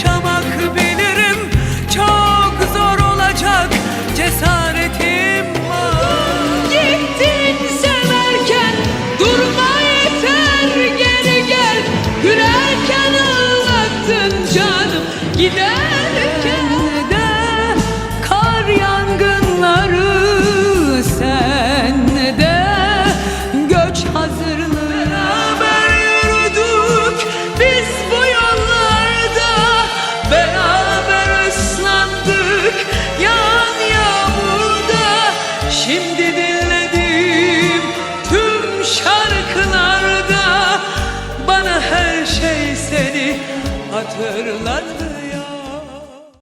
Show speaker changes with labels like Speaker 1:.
Speaker 1: yaşamak bilirim. Çok zor olacak. Cesaretim var. Gittin severken durma yeter. Geri gel. Yürerken ağlattın canım. Gider Beraber ıslandık yan yağmurda. Şimdi dinledim tüm şarkılarda Bana her şey seni hatırlattı.